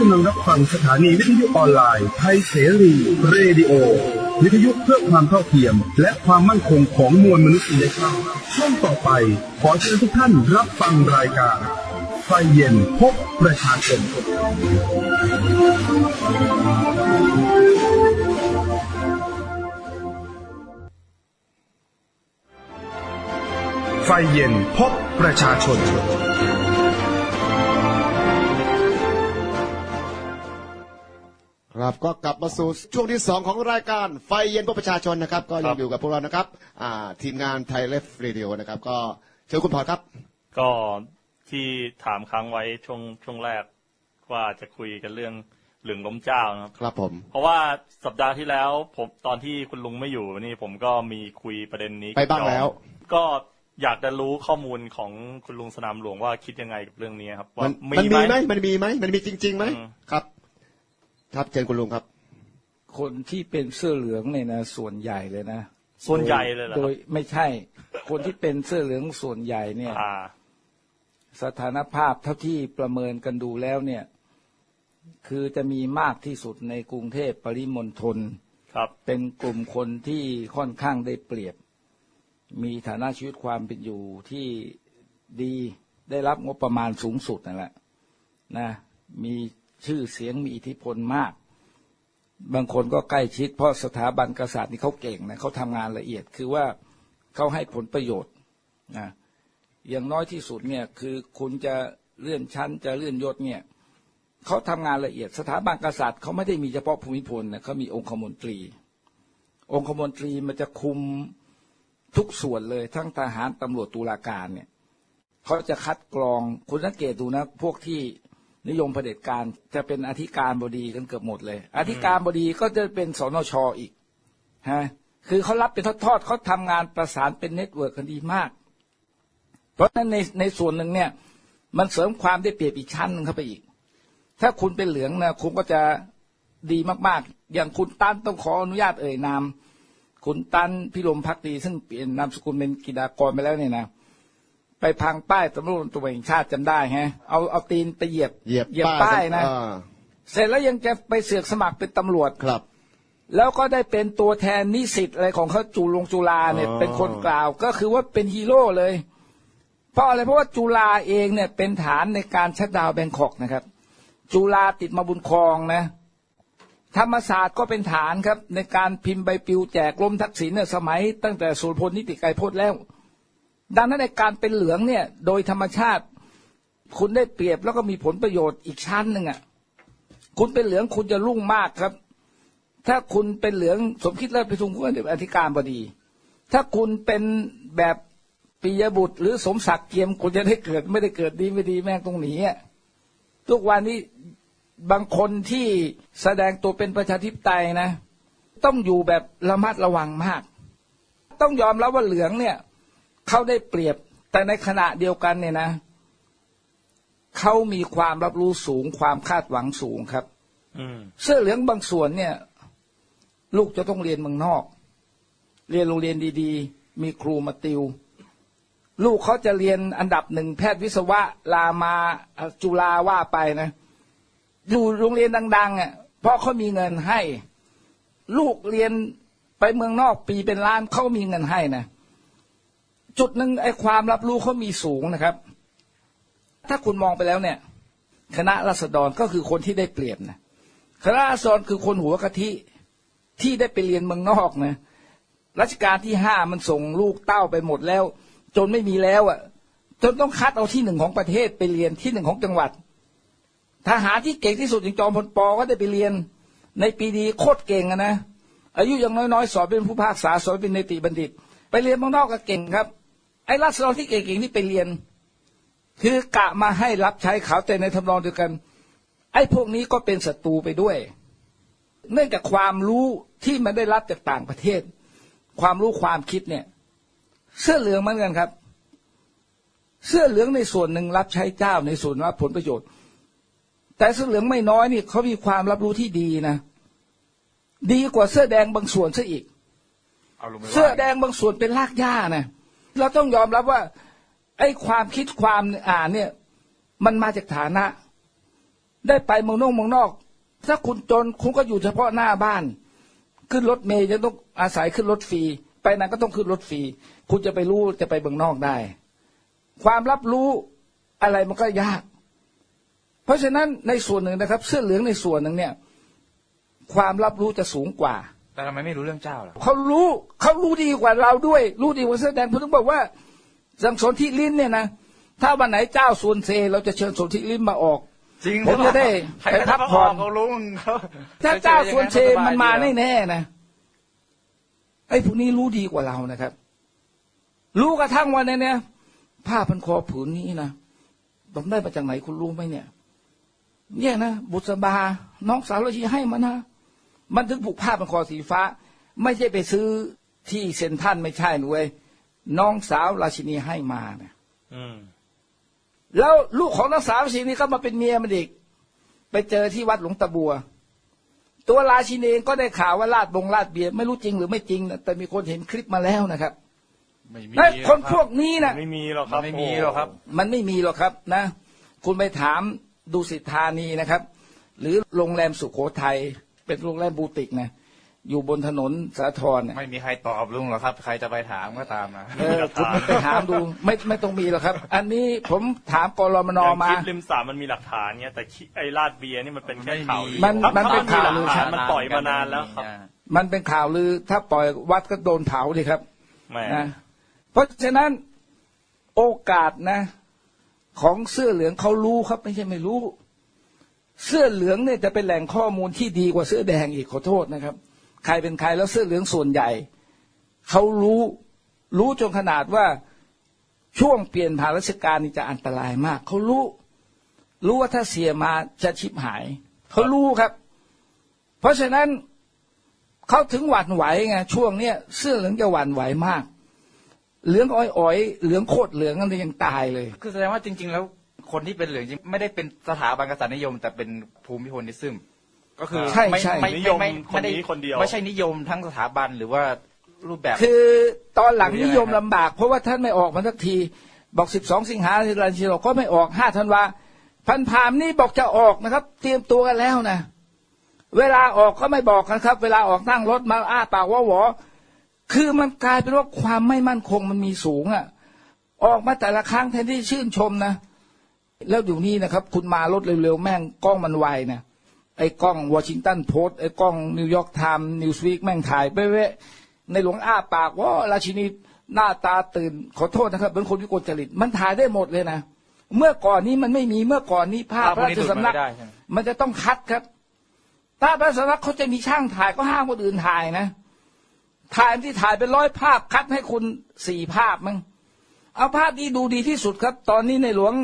กำลังรับฟังสถานีวิทยุออนไลน์ไทยเสรีเรดิโอ วิทยุเพื่อความเท่าเทียม และความมั่นคงของมวลมนุษยชาติช่วงต่อไป ขอเชิญทุกท่านรับฟังรายการ ไฟเย็นพบประชาชนไฟเย็นพบประชาชน ครับก็กลับมาสู่ช่วงที่สองของรายการไฟเย็นพบประชาชนนะครับ ก็ยังอยู่กับพวกเรานะครับอ่าทีมงานไทยเลฟเรดิโอนะครับ ก็เชิญคุณพอครับ ก็ที่ถามค้างไว้ช่วงช่วงแรกว่าจะคุยกันเรื่องเหลืองล้มเจ้านะครับ ครับผม เพราะว่าสัปดาห์ที่แล้วผมตอนที่คุณลุงไม่อยู่นี่ผมก็มีคุยประเด็นนี้ไปบ้างแล้ว ก็อยากจะรู้ข้อมูลของคุณลุงสนามหลวงว่าคิดยังไงกับเรื่องนี้ครับว่ามันมีมันไหมมีไหมมันมีไหมมันมีจริงๆไหมอืมครับ ครับเชิญคุณลุงครับ คนที่เป็นเสื้อเหลืองเนี่ยนะส่วนใหญ่เลยนะส่วนใหญ่เลยเหรอโดครัยบไม่ใช่ คนที่เป็นเสื้อเหลืองส่วนใหญ่เนี่ยอ่าสถานภาพเท่าที่ประเมินกันดูแล้วเนี่ย คือจะมีมากที่สุดในกรุงเทพปริมณฑลครับ เป็นกลุ่มคนที่ค่อนข้างได้เปรียบ มีฐานะชีวิตความเป็นอยู่ที่ดีได้รับงบประมาณสูงสุดนั่นแหละนะมี ชื่อเสียงมีอิทธิพลมาก บางคนก็ใกล้ชิด เพราะสถาบันกษัตริย์นี่เขาเก่งนะเขาทำงานละเอียดคือว่าเขาให้ผลประโยชน์นะอย่างน้อยที่สุดเนี่ยคือคุณจะเลื่อนชั้นจะเลื่อนยศเนี่ยเขาทำงานละเอียด สถาบันกษัตริย์เขาไม่ได้มีเฉพาะภูมิพลนะเขามีองคมนตรี องคมนตรีมันจะคุมทุกส่วนเลยทั้งทหารตำรวจตุลาการเนี่ยเขาจะคัดกรองคุณสังเกตดูนะ พวกที่ นิยมเผด็จการจะเป็นอธิการบดีกันเกือบหมดเลย อธิการบดีก็จะเป็นสนชอีกฮะคือเขารับเป็นทอดๆเขาทำงานประสานเป็นเน็ตเวิร์กกันดีมาก เพราะฉะนั้นในในส่วนหนึ่งเนี่ย มันเสริมความได้เปรียบอีกชั้นหนึงเข้าไปอีก ถ้าคุณเป็นเหลืองนะคุณก็จะดีมากๆ อย่างคุณตั้นต้องขออนุญาตเอ่ยนาม คุณตั้นพิรมพักดีซึ่งเปลี่ยนนามสกุลเป็นกิดากรไปแล้วเนี่ยนะ ไปพังป้ายตำรวจตัวแห่งชาติจำได้ฮะเอาเอาตีนไปเหยียบเหยียบป้ายนะอ่าเสร็จแล้วยังจะไปเสือกสมัครเป็นตำรวจครับ แล้วก็ได้เป็นตัวแทนนิสิตอะไรของเขาจุลงจุฬาเนี่ยอ๋อเป็นคนกล่าวก็คือว่าเป็นฮีโร่เลย เพราะอะไรเพราะว่าจุฬาเองเนี่ยเป็นฐานในการชัดดาวน์แบงคอกนะครับ จุฬาติดมาบุญครองนะ ธรรมศาสตร์ก็เป็นฐานครับ ในการพิมพ์ใบปลิวแจกล้มทักษิณเนี่ยสมัยตั้งแต่สุรพลนิติไกรพจน์แล้ว ดังนั้นในการเป็นเหลืองเนี่ยโดยธรรมชาติคุณได้เปรียบแล้วก็มีผลประโยชน์อีกชั้นหนึ่งอะคุณเป็นเหลืองคุณจะรุ่งมากครับ ถ้าคุณเป็นเหลืองสมคิดเลิศไปทุงคุณเป็นอธิการบดี ถ้าคุณเป็นแบบปิยบุตร หรือสมศักดิ์เกียมคุณจะได้เกิด ไม่ได้เกิดดีไม่ดีแม่งตรงหนีอะทุกวันนี้บางคนที่แสดงตัวเป็นประชาธิปไตยนะ ต้องอยู่แบบระมัดระวังมาก ต้องยอมรับว่าเหลืองเนี่ย เขาได้เปรียบ แต่ในขณะเดียวกันเนี่ยนะเขามีความรับรู้สูงความคาดหวังสูงครับอืมเสื้อเหลืองบางส่วนเนี่ย ลูกจะต้องเรียนเมืองนอก เรียนโรงเรียนดีๆ มีครูมาติว ลูกเขาจะเรียนอันดับหนึ่งแพทย์วิศวะรามาเอ่อจุฬาว่าไปนะอยู่โรงเรียนดังๆอะเพราะเขามีเงินให้ ลูกเรียนไปเมืองนอกปีเป็นล้านเขามีเงินให้นะ จุดหนึ่งไอ้ความรับรู้เขามีสูงนะครับ ถ้าคุณมองไปแล้วเนี่ย คณะรัษฎรก็คือคนที่ได้เปรียบนะคณะรัษฎรคือคนหัวกะทิที่ได้ไปเรียนเมืองนอกนะรัชกาลที่ห้ามันส่งลูกเต้าไปหมดแล้ว จนไม่มีแล้วอะ จนต้องคัดเอาที่หนึ่งของประเทศไปเรียนที่หนึ่งของจังหวัด ทหารที่เก่งที่สุดอย่างจอมพลปอก็ได้ไปเรียน ในปีดีโคตรเก่งอะนะอายุยังน้อยๆสอบเป็นผู้พากษาสอบเป็นเนติบัณฑิต ไปเรียนเมืองนอกก็เก่งครับ อ้รัษฎรที่เก่งๆนี่ไปเรียน คือกะมาให้รับใช้เขาแต่ในทำนองเดียวกัน ไอ้พวกนี้ก็เป็นศัตรูไปด้วย เนื่องจากความรู้ที่มันได้รับจากต่างประเทศ ความรู้ความคิดเนี่ย เสื้อเหลืองเหมือนกันครับ เสื้อเหลืองในส่วนหนึ่งรับใช้เจ้าในส่วนรับผลประโยชน์ แต่เสื้อเหลืองไม่น้อยนี่เขามีความรับรู้ที่ดีนะ ดีกว่าเสื้อแดงบางส่วนซะอีกเอาลงไปว่าเสื้อแดงบางส่วนเป็นรากหญ้านะ เราต้องยอมรับว่า ไอ้ความคิดความอ่านเนี่ย มันมาจากฐานะ ได้ไปเมืองนอกเมืองนอก ถ้าคุณจนคุณก็อยู่เฉพาะหน้าบ้าน ขึ้นรถเมย์จะต้องอาศัยขึ้นรถฟรีไปไหนก็ต้องขึ้นรถฟรีคุณจะไปรู้จะไปเมืองนอกได้ ความรับรู้อะไรมันก็ยาก เพราะฉะนั้นในส่วนหนึ่งนะครับ เสื้อเหลืองในส่วนหนึ่งเนี่ย ความรับรู้จะสูงกว่า แต่ทำไมไม่รู้เรื่องเจ้าล่ะเขารู้เขารู้ดีกว่าเราด้วย รู้ดีกว่าเสื้อแดงผมถึงบอกว่าสังสนที่ลิ้นเนี่ยนะถ้าวันไหนเจ้าส่วนเซ เราจะเชิญสนที่ลิ้นมาออกจริงผมจะได้ใครไปพักผ่อนเขารู้มึงเขาถ้าเจ้าส่วนเซจะมันมาสบยดีแน่ๆนะไอ้พวกนี้รู้ดีกว่าเรานะครับ รู้กระทั่งวันนี้เนี่ยผ้าพันคอผืนนี้นะผมได้มาจากไหนคุณรู้ไหมเนี่ย เนี่ยนะบุษบา น้องสาวเราชีให้มานะ มันถึงผูกผ้าพันคอสีฟ้า ไม่ใช่ไปซื้อที่เซ็นทรัลไม่ใช่หนูเว้ยน้องสาวราชินีให้มาเนี่ยอืมแล้วลูกของน้องสาวราชินีก็มาเป็นเมียมันอีกไปเจอที่วัดหลวงตะบัว ตัวราชินีเองก็ได้ข่าวว่าลาดบงลาดเบียร์ไม่รู้จริงหรือไม่จริงนะแต่มีคนเห็นคลิปมาแล้วนะครับไม่มีนะคนพวกนี้นะไม่มีหรอกคมัรันบไม่มีหรอกครับ มันไม่มีหรอกครับนะ คุณไปถามดูสิทธานีนะครับ หรือโรงแรมสุโขทัย เป็นโรงแรมบูติกนะอยู่บนถนนสาทรเนี่ยไม่มีใครตอบลุงหรอกครับ ใครจะไปถามก็ตามนะเออคุณไปถามดูไม่ไม่ต้องมีหรอกครับ อันนี้ผมถามกรมนอย่างมาคลิปริมสามมันมีหลักฐานเงี้ยแต่คิไอ้ลาดเบียร์นี่มันเป็นแค่ข่าวมันมันเป็นข่าวลือถ้มันปล่อยมานานแล้วครับ มันเป็นข่าวลือถ้าปล่อยวัดก็โดนเผาดิครับแหม่นะเพราะฉะนั้นโอกาสนะ ของเสื้อเหลืองเขารู้ครับ ไม่ใช่ไม่รู้ เสื้อเหลืองเนี่ยจะเป็นแหล่งข้อมูลที่ดีกว่าเสื้อแดงอีกขอโทษนะครับ ใครเป็นใครแล้วเสื้อเหลืองส่วนใหญ่เขารู้รู้จนขนาดว่าช่วงเปลี่ยนผ่านราชการนี่จะอันตรายมากเขารู้รู้ว่าถ้าเสียมาจะชิบหายเขารู้ครับ เพราะฉะนั้นเขาถึงหวั่นไหวไงช่วงเนี้ยเสื้อเหลืองจะหวั่นไหวมาก เหลืองอ้อยๆเหลืองโคตรเหลืองนั่นยังตายเลย คือแสดงว่าจริง ๆ แล้ว คนที่เป็นเหลืองจริงไม่ได้เป็นสถาบันกษัตริย์นิยม แต่เป็นภูมิพลนิซึมก็คือใช่ไม่ใช่ ไม่นิยมไม่คไม่นได้นี้คนเดียว ไม่ใช่นิยมทั้งสถาบันหรือว่ารูปแบบ คือตอนหลังหรือยังนิไงยมลำบาก เพราะว่าท่านไม่ออกมาสักที บอกสิบสองสิงหาที่รันชิโรก็ไม่ออกห้าธันวาพันพามนี่บอกจะออกนะครับ เตรียมตัวกันแล้วนะ เวลาออกก็ไม่บอกกันครับ เวลาออกนั่งรถมาอ้าปากว่าหวอคือมันกลายเป็นว่าความไม่มั่นคงมันมีสูงอะ่ะ ออกมาแต่ละครั้งแทนที่ชื่นชมนะ แล้วอยู่นี่นะครับ คุณมารถเร็วๆ แม่งกล้องมันไวนะไอ้กล้องวอชิงตันโพสต์ไอ้กล้องนิวยอร์กไทม์นิวส์วีคแม่งถ่ายไปเว้ยในหลวงอ้าปากว่าราชินีหน้าตาตื่น ขอโทษนะครับเป็นคนวิกลจริต มันถ่ายได้หมดเลยนะ เมื่อก่อนนี้มันไม่มีเมื่อก่อนนี้ภาพภาพพพวระกนี้ราชสำนักดูดมาไม่ได้ใช่ไหมมันจะต้องคัดครับถ้าพระราชสำนักเขาจะมีช่างถ่ายก็ห้ามคนอื่นถ่ายนะ ถ่ายที่ถ่ายเป็นร้อยภาพคัดให้คุณสี่ภาพมั้งเอาภาพนี้ดูดีที่สุดครับ ตอนนี้ในหลวง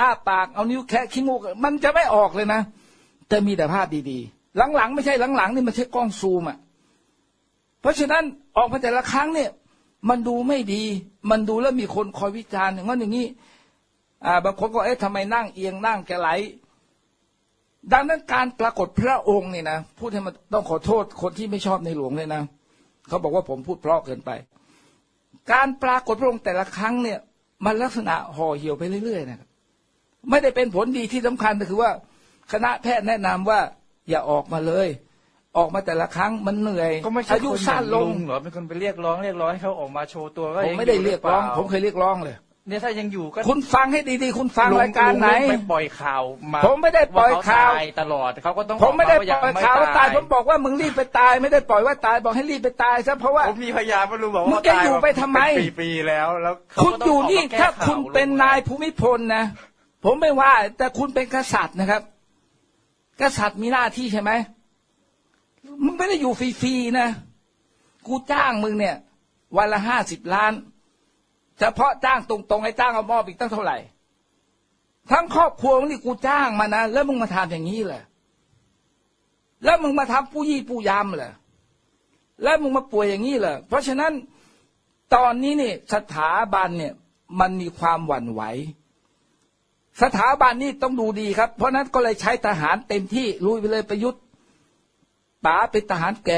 อ้าปากเอานิ้วแคะขี้มูก มันจะไม่ออกเลยนะแต่มีแต่ภาพดีๆ หลังๆ ไม่ใช่หลังๆ นี่มันใช้กล้องซูมอะเพราะฉะนั้นออกมาแต่ละครั้งเนี่ย มันดูไม่ดี มันดูแล้วมีคนคอยวิจารณ์อย่างนั้นอย่างนี้อ่าบางคนก็เอ๊ะทำไมนั่งเอียงนั่งแกไหลดังนั้นการปรากฏพระองค์เนี่ยนะพูดให้มันต้องขอโทษคนที่ไม่ชอบในหลวงเลยนะเขาบอกว่าผมพูดเพราะเกินไป การปรากฏพระองค์แต่ละครั้งเนี่ย มันลักษณะห่อเหี่ยวไปเรื่อยๆนะครับ ไม่ได้เป็นผลดีที่สำคัญก็คือว่า คณะแพทย์แนะนำว่า อย่าออกมาเลย ออกมาแต่ละครั้งมันเหนื่อยก็ไม่ใช่อายุคนสั้นลงเหรอเป็นคนไปเรียกร้องเรียกร้องให้เขาออกมาโชว์ตัวว่าผมยังไม่ได้เรียกร้องหปล่าผมเคยเรียกร้องเลยเนี่ยถ้ายังอยู่ก็คุณฟังให้ดีๆ คุณฟังลุรายการไหนลุงไปปล่อยข่าวมาผมไม่ได้ปล่อยข่าวเขตยตลอดเขาก็ต้องผมไม่ได้บกปล่อยข่าวว่าตายผมบอกว่ามึงรีบไปตายไม่ได้ปล่อยว่าตายบอกให้รีบไปตายซะเพราะว่าผมมีพยานมารู้บอกมึว่างจะตาอยู่ไปทำไมเป็นปีๆแล้วแล้วเขาคุณก็ต้อยู่นี่กมแก้ถ้าข่วคุณเป็นนายภูมิพลนะ ผมไม่ว่า แต่คุณเป็นกษัตริย์นะครับ กษัตริย์มีหน้าที่ใช่ไหมมึงไม่ได้อยู่ฟรีๆนะ กูจ้างมึงเนี่ย วันละห้าสิบล้าน เฉพาะจ้างตรงๆไอ้จ้างเอามอบอีกตั้งเท่าไหร่ ทั้งครอบครัวนี่กูจ้างมานะ แล้วมึงมาทำอย่างนี้เหรอแล้วมึงมาทำผู้ยี่ผู้ยำเหรอแล้วมึงมาป่วยอย่างนี้เหรอเพราะฉะนั้นตอนนี้เนี่ยสถาบันเนี่ย มันมีความหวั่นไหว สถาบันนี่ต้องดูดีครับ เพราะนั้นก็เลยใช้ทหารเต็มที่ลุยไปเลยประยุทธ์ป๋าเป็นทหารแก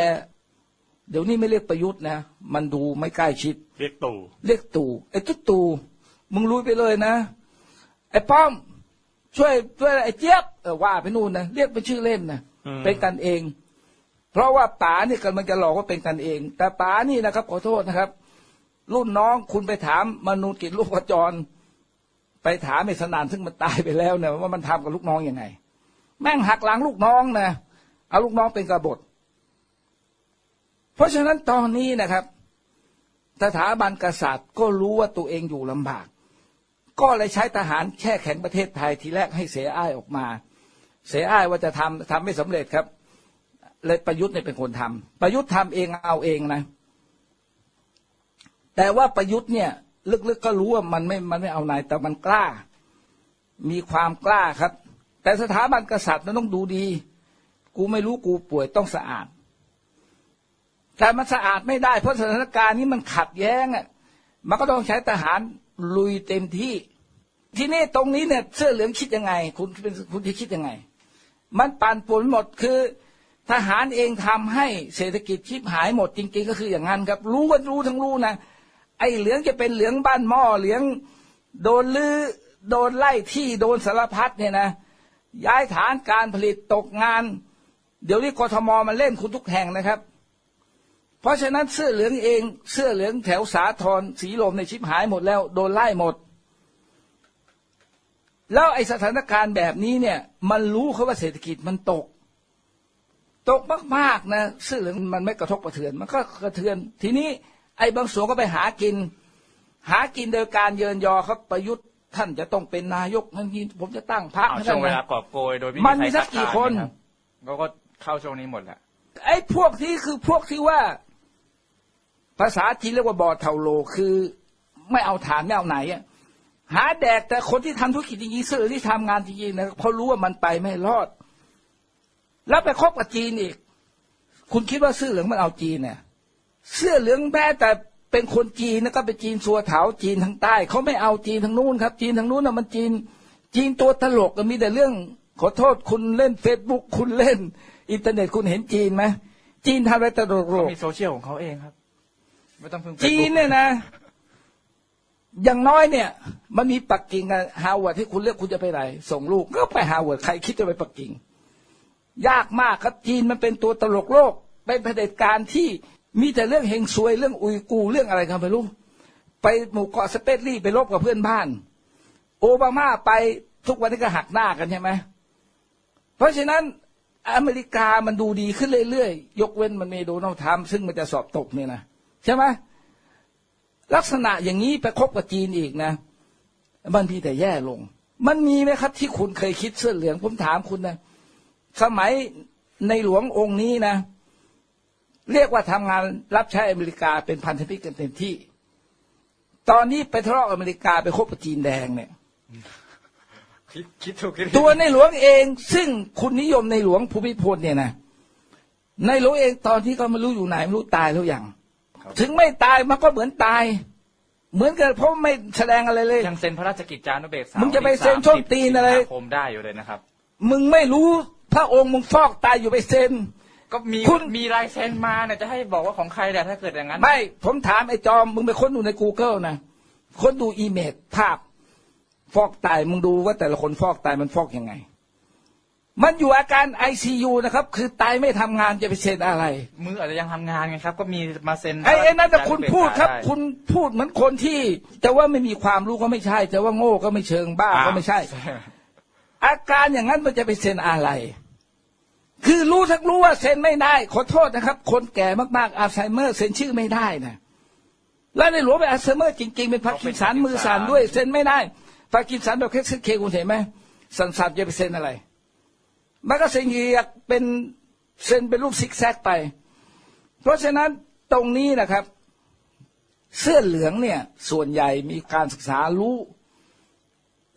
เดี๋ยวนี้ไม่เรียกประยุทธ์นะ มันดูไม่ใกล้ชิด เรียกตู่เรียกตู่ไอ้ตุ๊ตู่มึงลุยไปเลยนะ ไอ้ป้อม ช่วยช่วยไอ้เจี๊ยบเออว่าไปนู่นนะเรียกเป็นชื่อเล่นนะอืมเป็นกันเอง เพราะว่าป๋าเนี่ยกำลังจะหลอกว่าเป็นกันเอง แต่ป๋านี่นะครับ ขอโทษนะครับ รุ่นน้องคุณไปถามมนูกิจลูกขจร ไปถามไอ้สนานซึ่งมันตายไปแล้วเนี่ยว่ามันทำกับลูกน้องอยังไง แม่งหักหลังลูกน้องนะเอาลูกน้องเป็นกบฏ เพราะฉะนั้นตอนนี้นะครับสถาบันกษัตริย์ก็รู้ว่าตัวเองอยู่ลำบาก ก็เลยใช้ทหารแช่แข็งประเทศไทยทีแรกให้เสียอ้ายออกมา เสียอ้ายว่าจะทำทำไม่สำเร็จครับ เลยประยุทธ์เนี่ยเป็นคนทำประยุทธ์ทำเองเอาเองนะ แต่ว่าประยุทธ์เนี่ย ลึกๆก็รู้ว่ามันไม่มันไม่เอาไหนแต่มันกล้า มีความกล้าครับ แต่สถาบันกษัตริย์นั้นต้องดูดี กูไม่รู้กูป่วยต้องสะอาด แต่มันสะอาดไม่ได้ เพราะสถานการณ์นี้มันขัดแย้งอะมันก็ต้องใช้ทหารลุยเต็มที่ ที่นี้ตรงนี้เนี่ยเสื้อเหลืองคิดยังไง คุณเป็นคุณที่คิดยังไง มันปั่นป่วนหมดคือทหารเองทำให้เศรษฐกิจชิบหายหมดจริงๆ ก็คืออย่างนั้นครับ รู้กันรู้ทั้งรู้นะ ไอ้เหลืองจะเป็นเหลืองบ้านหม้อเหลืองโดนลือ้อโดนไล่ที่โดนสารพัดเนี่ยนะ ย้ายฐานการผลิตตกงาน เดี๋ยวนี้กทมมันเล่นคุณทุกแห่งนะครับ เพราะฉะนั้นเสื้อเหลืองเอง เสื้อเหลืองแถวสาทรสีลมในชิบหายหมดแล้ว โดนไล่หมด แล้วไอสถานการณ์แบบนี้เนี่ย มันรู้เขาว่าเศรษฐกิจมันตก ตกมากๆนะเสื้อเหลืองมันไม่กระทบกระเทือนมันก็กระเทือนทีนี้ ไอ้บางส่วนก็ไปหากิน หากินโดยการเยินยอครับประยุทธ์ท่านจะต้องเป็นนายกนั่นนี่ผมจะตั้งพรรคเอาให้ช่ท่าวนงเวนะลากอบโกยโดยมันมีสักกี่คน เขาก็เข้าช่วงนี้หมดแหละไอ้พวกที่คือพวกที่ว่า ภาษาจีนเรียกว่าบอเทาโลคือ ไม่เอาฐานไม่เอาไหนอะหาแดกแต่คนที่ทำธุรกิจจริงๆเสื้อที่ทำงานจริงๆนะเพราะรู้ว่ามันไปไม่รอด แล้วไปคบกับจีนอีก คุณคิดว่าเสื้อเหลืองมันเอาจีนเนี่ย เสื้อเหลืองแม้แต่เป็นคนจีนนะก็เป็นจีนสัวเถาจีนทางใต้เขาไม่เอาจีนทางนู้นครับ จีนทางนู้นน่ะมันจีน จีนตัวตลกอะมีแต่เรื่อง ขอโทษคุณเล่นเฟซบุ๊กคุณเล่น อินเทอร์เน็ตคุณเห็นจีนไหมจีนทำอะไรตลกเขามีโซเชียลของเขาเองครับไม่ต้องพึ่งๆจีนเนี่ยนะ อย่างน้อยเนี่ย มันมีปักกิ่งกับฮาวเวิร์ดที่คุณเลือกคุณจะไปไหนส่งลูกก็ไปฮาวเวิร์ดใครคิดจะไปปักกิ่ง ยากมากครับจีนมันเป็นตัวตลกโลกเป็นเผด็จการที่ มีแต่เรื่องเฮงซวยเรื่องอุยกูเรื่องอะไรกันไม่รู้ ไปหมู่เกาะสเปซลี่ไปรบกับเพื่อนบ้าน โอบามาไปทุกวันนี้ก็หักหน้ากันใช่ไหมเพราะฉะนั้นอเมริกามันดูดีขึ้นเรื่อยๆ ยกเว้นมันมีโดนัลด์ทรัมป์ซึ่งมันจะสอบตกเนี่ยนะใช่ไหมลักษณะอย่างนี้ไปคบกับจีนอีกนะ มันมีแต่แย่ลง มันมีไหมครับที่คุณเคยคิดเสื้อเหลืองผมถามคุณนะ สมัยในหลวงองค์นี้นะ เรียกว่าทำงานรับใช้อเมริกาเป็นพันธมิตรกันเต็มที่ ตอนนี้ไปทะเลาะกับอเมริกาไปคบกับจีนแดงเนี่ยคิดคิดถูกคิดผิดตัวในหลวงเอง ซึ่งคุณนิยมในหลวงภูมิพลเนี่ยนะในหลวงเองตอนที่เขาไม่รู้อยู่ไหนไม่รู้ตายแล้วยังถึงไม่ตายมันก็เหมือนตาย เหมือนกันเพราะไม่แสดงอะไรเลยยังเซ็นพระราชกิจจานุเบกษามึงจะไปเซ็นส้นตีนอะไรสิงหาคมได้อยู่เลยนะครับ มึงไม่รู้พระองค์มึงฟอกตายอยู่ไปเซ็น ก็มีคุณ มีลายเซ็นมาเนี่ยจะให้บอกว่าของใครแต่ถ้าเกิดอย่างนั้น ไม่ผมถามไอ้จอม มึงไปค้นดูใน Google นะค้นดูอีเมจภาพ ฟอกตายมึงดูว่าแต่ละคนฟอกตายมันฟอกยังไง มันอยู่อาการไอซียูนะครับ คือตายไม่ทำงานจะไปเซ็นอะไร มืออาจจะยังทำงานไงครับ ก็มีมาเซ็นไอ้ไอ้นั่นแต่พะราชคุณกิจจานุเกษาพูดครับ ไคุณพูดเหมือนคนที่จะว่าไม่มีความรู้ก็ไม่ใช่จะว่าโง่ก็ไม่เชิงบ้าก็ไม่ใช่ อาการอย่างนั้นมันจะไปเซ็นอะไร คือรู้ทั้งรู้ว่าเซ็นไม่ได้ ขอโทษนะครับ คนแก่มากๆอัลไซเมอร์เซ็นชื่อไม่ได้นะแล้วในหลวงเป็นอัลไซเมอร์จริงๆ เป็นพาร์กินสันมือสั่นด้วย เซ็นไม่ได้พาร์กินสันแบบเคสเคคุณเห็นไหมสันสันจะไปเซ็นอะไร มันก็เซ็นเยียกเป็นเซ็นเป็นรูปซิกแซกไป เพราะฉะนั้นตรงนี้นะครับ เสื้อเหลืองเนี่ย ส่วนใหญ่มีการศึกษารู้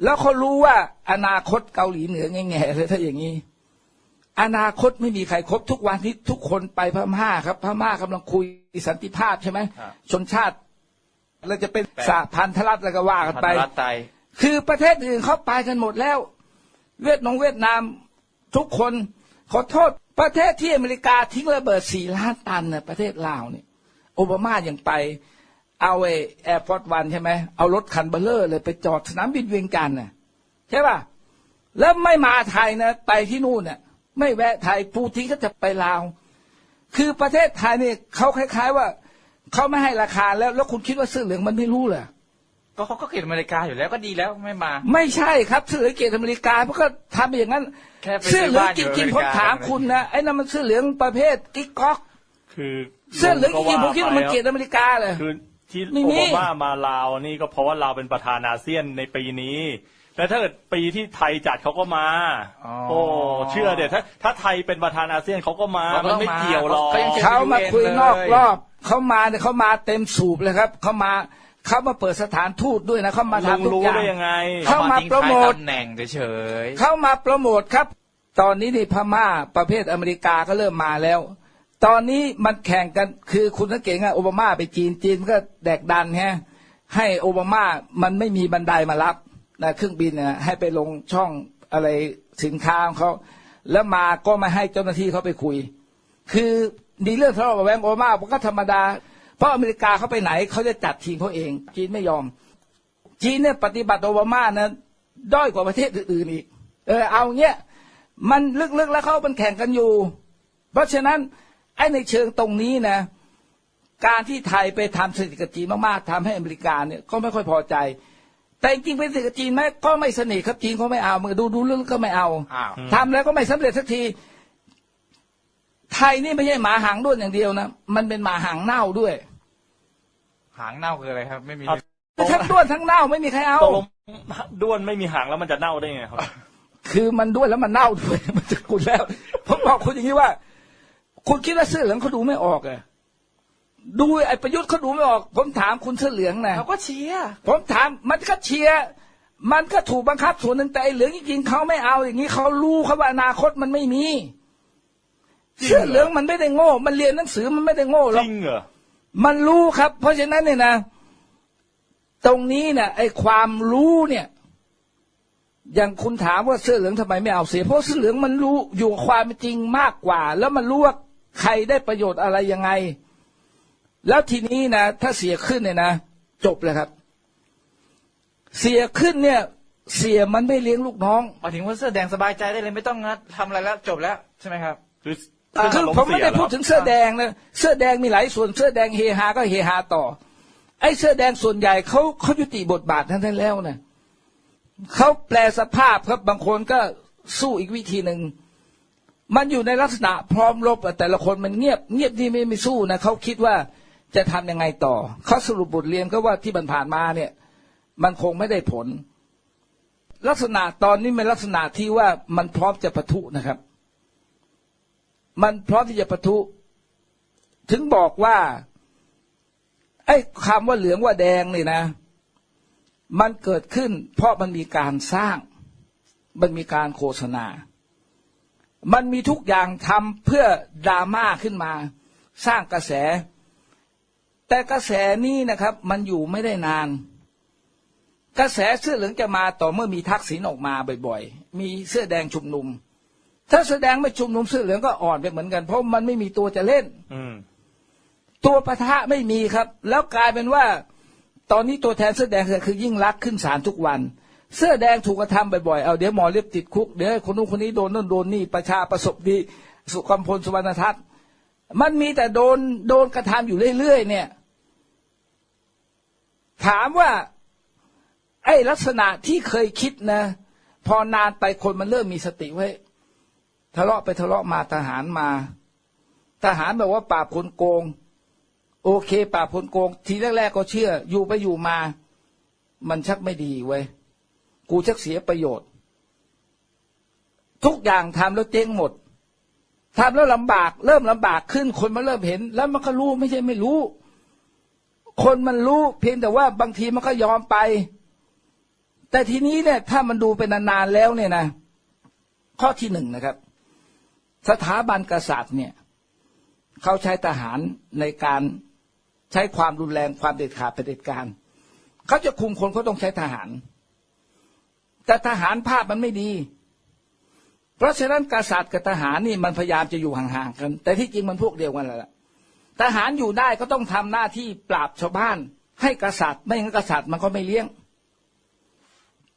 แล้วเขารู้ว่าอนาคตเกาหลีเหนือแง่ๆเลยถ้าอย่างนี้ อนาคตไม่มีใครครบทุกวันนี้ทุกคนไปพม่าครับ พม่ากำลังคุยสันติภาพใช่ไหมครับชนชาติเราจะเป็นสหพันธรัฐอะไรก็ว่ากันพันไปธรัฐไตยคือประเทศอื่นเขาไปกันหมดแล้ว เวียดนามเวียดนามทุกคนขอโทษประเทศที่อเมริกาทิ้งระเบิดสี่ล้านตันน่ะประเทศลาวเนี่ยโอบามาอย่างไป เอาไอแอร์พอร์ตวันใช่ไหมเอารถคันเบลเลอร์เลยไปจอดสนามบินเวียงจันทร์น่ะใช่ป่ะแล้วไม่มาไทยนะ ไปที่นู่นเนี่ย ไม่แวะไทยปูทีก็จะไปลาว คือประเทศไทยเนี่ยเขาคล้าย ๆ ว่าเขาไม่ให้ราคาแล้วแล้วคุณคิดว่าเสื้อเหลืองมันไม่รู้เหรอก็เขาก็เกลียดอเมริกาอยู่แล้วก็ดีแล้วไม่มา ไม่ใช่ครับเสื้อเหลืองเกตอเมริกาเพราะก็ทำอย่างนั้นแค่ไปเสื้อเหลืองซื้จอบ้านอยู่ริงๆอผเมมริกาถามคุณนะไอ้นั่นมันเสื้อเหลืองประเภทกิ๊กก๊อก คือเสื้อเหลืองจริงๆผมคิดว่ามันเกตอเมริกาเลยคือที่ไม่โอมีบามามาลาวนี่ก็เพราะว่าเราวเป็นประธานอาเซียนในปีนี้แล้วถ้าเกิดปีที่ไทยจัดเขาก็มาอ๋อโอ้ เชื่อเดี๋ยวถ้าถ้าไทยเป็นประธานอาเซียนเขาก็มาเขาก็มันไม่มาเกี่ยวหรอก เขายัง เขามาคุยเลยนอกรอบ เขามาเนี่ยเขามาเต็มสูบเลยครับ เขามาเขามาเปิดสถานทูตด้วยนะเขามาลุงทำทุกรู้อย่าง ได้ยังไง เข้ามาทิ้งโปรโมทท้ายตำแหน่งเฉยเข้ามาโปรโมทครับ ตอนนี้นี่พม่าประเภทอเมริกาก็เริ่มมาแล้ว ตอนนี้มันแข่งกันคือคุณสังเกตไงโอบามาไปจีนจีนก็แดกดันฮะให้โอบามามันไม่มีบันไดมารับนะเครื่องบินนะให้ไปลงช่องอะไร สินค้าของเขาแล้วมาก็ไม่ให้เจ้าหน้าที่เขาไปคุย คือดีเรื่องทะเลาะเบแวงโอบามามันก็ธรรมดา เพราะอเมริกาเขาไปไหนเขาจะจัดทีมเขาเอง จีนไม่ยอม จีนเนี่ยปฏิบัติโอบามานะด้อยกว่าประเทศอื่นๆอีก เออเอาเงี้ยมันลึกๆแล้วเขามันแข่งกันอยู่ เพราะฉะนั้นไอ้ในเชิงตรงนี้นะ การที่ไทยไปทำสนิทกับจีนมากๆทำให้อเมริกาเนี่ยก็ไม่ค่อยพอใจ แต่จริงๆไปสนิทกับจีนไหมก็ไม่สนิทครับจีนเขาไม่เอามือดูดูเรื่องก็ไม่เอาๆอ้าว ทำแล้วก็ไม่สำเร็จสักที ไทยนี่ไม่ใช่หมาหางด้วนอย่างเดียวนะมันเป็นหมาหางเน่าด้วยหางเน่าคืออะไรครับ ไม่มีเอาทั้งด้วนทั้งเน่าไม่มีใครเอา ตกลงด้วนไม่มีหางแล้วมันจะเน่าได้ไงครับ คือมันด้วยแล้วมันเน่าด้วย มันจะคุณแล้ว ผมบอกคุณอย่างนี้ว่า คุณคิดว่าเสื้อเหลืองเขาดูไม่ออกเหรอะ ดูไอ้ประยุทธ์เขาดูไม่ออก ผมถามคุณเสื้อเหลืองนะเขาก็เชียร์ผมถามมันก็เชียร์มันก็ถูกบังคับส่วนหนึ่งแต่ไอ้เหลืองจริงๆเขาไม่เอาอย่างนี้เขารู้เขาว่าอนาคตมันไม่มีจริงเหรอเสื้อเหลืองมันไม่ได้โง่ มันเรียนหนังสือมันไม่ได้โง่หรจอกริงเหรอมันรู้ครับ เพราะฉะนั้นเนี่ยนะ ตรงนี้เนี่ยไอ้ความรู้เนี่ย อย่างคุณถามว่าเสื้อเหลืองทำไมไม่เอาเสียเพราะเสื้อเหลืองมันรู้อยู่กับความเป็นจริงมากกว่า แล้วมันรู้ว่าใครได้ประโยชน์อะไรยังไง แล้วทีนี้นะ ถ้าเสียขึ้นเนี่ยนะจบเลยครับ เสียขึ้นเนี่ย เสียมันไม่เลี้ยงลูกน้องหมายถึงว่าเสื้อแดงสบายใจได้เลยไม่ต้องงัดทำอะไรแล้วจบแล้วใช่ไหมครับ คืออ่าคือผมไม่ได้พูดถึงเสื้อแดงนะเสื้อแดงมีหลายส่วนเสื้อแดงเฮฮาก็เฮฮาต่อ ไอ้เสื้อแดงส่วนใหญ่เขาเขายุติบทบาททั้งนั้นแล้วนะเขาแปลสภาพครับบางคนก็สู้อีกวิธีหนึ่งมันอยู่ในลักษณะพร้อมรบอะแต่ละคนมันเงียบ เงียบนี่ไม่ไม่สู้นะเขาคิดว่า จะทำยังไงต่อเขาสรุปบทเรียนก็ว่าที่มันผ่านมาเนี่ย มันคงไม่ได้ผล ลักษณะตอนนี้เป็นลักษณะที่ว่ามันพร้อมจะปะทุนะครับ มันพร้อมที่จะปะทุ ถึงบอกว่า ไอ้คำว่าเหลืองว่าแดงนี่นะ มันเกิดขึ้น เพราะมันมีการสร้าง มันมีการโฆษณา มันมีทุกอย่างทำเพื่อดราม่าขึ้นมา สร้างกระแส แต่กระแสนี้นะครับ มันอยู่ไม่ได้นาน กระแสเสื้อเหลืองจะมาต่อเมื่อมีทักษิณออกมาบ่อยๆ มีเสื้อแดงชุมนุม ถ้าเสื้อแดงไม่ชุมนุมเสื้อเหลืองก็อ่อนไปเหมือนกัน เพราะมันไม่มีตัวจะเล่น อืมตัวปะทะไม่มีครับ แล้วกลายเป็นว่า ตอนนี้ตัวแทนเสื้อแดงคือยิ่งรักษณ์ขึ้นศาลทุกวัน เสื้อแดงถูกกระทำบ่อยๆเอาเดี๋ยวหมอเล็บติดคุกเดี๋ยวคนนู้นคนนี้โดนนั่นโดนนี่ประชาประสบดีสุขมพลสุวรรณทัศน์มันมีแต่โดนโดนกระทำอยู่เรื่อยๆเนี่ย ถามว่า ไอ้ลักษณะที่เคยคิดนะ พอนานไปคนมันเริ่มมีสติไว้ทะเลาะไปทะเลาะมาทหารมา ทหารแบบว่าปราบคนโกง โอเคปราบคนโกง ทีแรกๆก็เชื่อ อยู่ไปอยู่มา มันชักไม่ดีเว้ยกูชักเสียประโยชน์ ทุกอย่างทำแล้วเจ๊งหมดทำแล้วลำบาก เริ่มลำบากขึ้นคนมันเริ่มเห็น แล้วมันก็รู้ไม่ใช่ไม่รู้ คนมันรู้เพียงแต่ว่าบางทีมันก็ยอมไป แต่ทีนี้เนี่ย ถ้ามันดูเป็นนานๆแล้วเนี่ยนะ ข้อที่หนึ่งนะครับ สถาบันกษัตริย์เนี่ยเขาใช้ทหารในการใช้ความรุนแรงความเด็ดขาดเผด็จการเขาจะคุมคนเขาต้องใช้ทหาร แต่ทหารภาพมันไม่ดี เพราะฉะนั้นกษัตริย์กับทหารนี่มันพยายามจะอยู่ห่างๆกัน แต่ที่จริงมันพวกเดียวกันแหละ ทหารอยู่ได้ก็ต้องทำหน้าที่ปราบชาวบ้าน ให้กษัตริย์ ไม่งั้นกษัตริย์มันก็ไม่เลี้ยง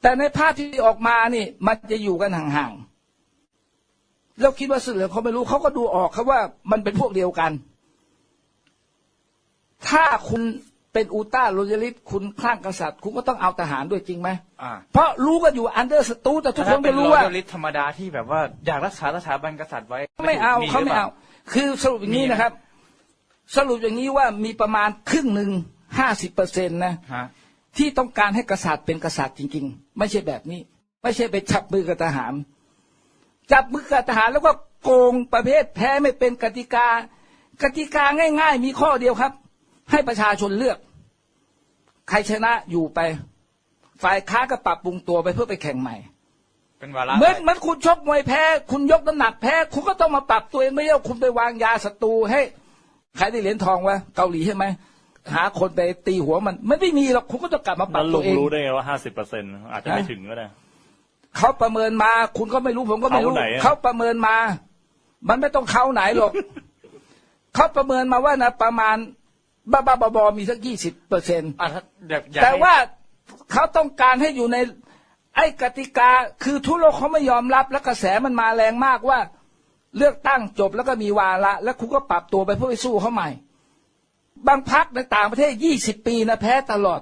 แต่ในภาพที่ออกมานี่ มันจะอยู่กันห่างๆแล้วคิดว่าสื่อเหลืองเขาไม่รู้เขาก็ดูออกครับว่ามันเป็นพวกเดียวกัน ถ้าคุณเป็นอูต้าโรเยลิสคุณคลั่งกษัตริย์ คุณก็ต้องเอาทหารด้วยจริงไหมอ่าเพราะรู้กันอยู่อันเดอร์สตูแต่ทุกคนก็รู้ว่าถ้เป็น loyalist ธรรมดาที่แบบว่าอยากรักษาสถาบันกษัตริย์ไว้ ไม่เอาหเขาไม่รือปล่เอา คือสรุปอย่างนี้มีไหมนะครับ สรุปอย่างนี้ว่ามีประมาณครึ่งหนึ่งห้าสิบเปอร์เซ็นต์นะฮะที่ต้องการให้กษัตริย์เป็นกษัตริย์จริง ๆ ไม่ใช่แบบนี้ ไม่ใช่ไปจับมือกับทหาร จับมือกับทหารแล้วก็โกงประเภทแพ้ไม่เป็นกติกา กติกาง่าย ๆ มีข้อเดียวครับ ให้ประชาชนเลือก ใครชนะอยู่ไป ฝ่ายค้านก็ปรับปรุงตัวไปเพื่อไปแข่งใหม่เป็นวาระเหมือนเหมือนคุณชกมวยแพ้ คุณยกน้ำหนักแพ้ คุณก็ต้องมาปรับตัวเองไม่ใช่ว่าคุณไปวางยาศัตรูให้ ใครได้เหรียญทองวะเกาหลีใช่ไหมหาคนไปตีหัวมันมันไม่มีหรอกคุณก็ต้องกลับมาปรัแล้บวตัลุวงเอง รู้ได้ไงว่าห้าสิบเปอร์เซ็นอาจจะไม่ฮะถึงก็ได้ เขาประเมินมา คุณก็ไม่รู้ผมก็ไม่รู้ เขาไหนอะ เขาประเมินมา มันไม่ต้องเขาไหนหรอก เขาประเมินมาว่านะประมาณบ้าบ้าๆบอๆมีสักยี่สิบเปอร์เซ็นต์อะถ้าอยากอยากแต่ให้ ว่าเขาต้องการให้อยู่ในไอ้กติกาคือทั่วโลกเขาไม่ยอมรับและกระแสมันมาแรงมากว่า เลือกตั้งจบแล้วก็มีวาระ แล้วคุณก็ปรับตัวไปเพื่อไปสู้เขาใหม่ บางพักในต่างประเทศยี่สิบปีนะแพ้ตลอด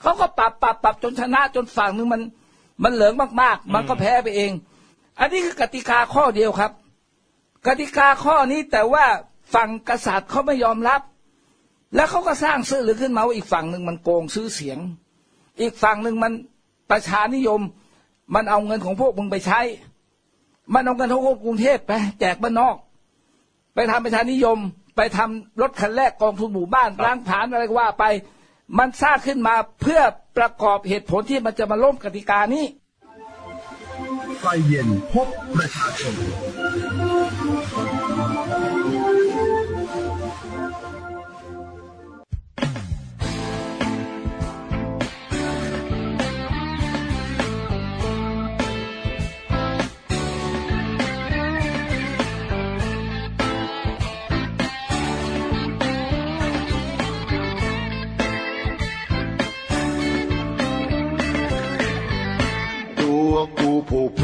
เขาก็ปรับปรับปรับจนชนะจนฝั่งหนึ่งมันมันเหลืองมากๆ มันก็แพ้ไปเอง อันนี้คือกติกาข้อเดียวครับ กติกาข้อนี้แต่ว่าฝั่งกษัตริย์เขาไม่ยอมรับ แล้วเขาก็สร้างซื่อหรือขึ้นมาว่าอีกฝั่งหนึ่งมันโกงซื้อเสียง อีกฝั่งหนึ่งมันประชานิยม มันเอาเงินของพวกมึงไปใช้ มันเอาเงินของพวกกรุงเทพไปแจกบ้านนอก ไปทำประชานิยม ไปทำรถคันแรกกองทุนหมู่บ้านล้างผลาญอะไรก็ว่าไป มันสร้างขึ้นมาเพื่อประกอบเหตุผลที่มันจะมาล้มกติกานี้ไฟเย็นพบประชาชน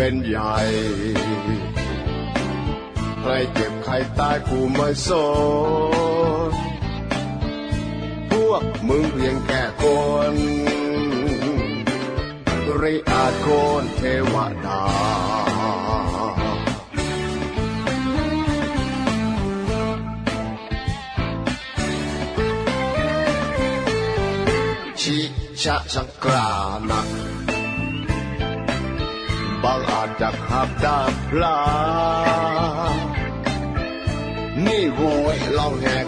เป็นใหญ่ ใครเจ็บใครตายกูไม่สนพวกมึงเพียงแค่คนริอาจโคนเทวดาชิชะชังกรานัก จจะขับดาบลานี่โวยเราแหก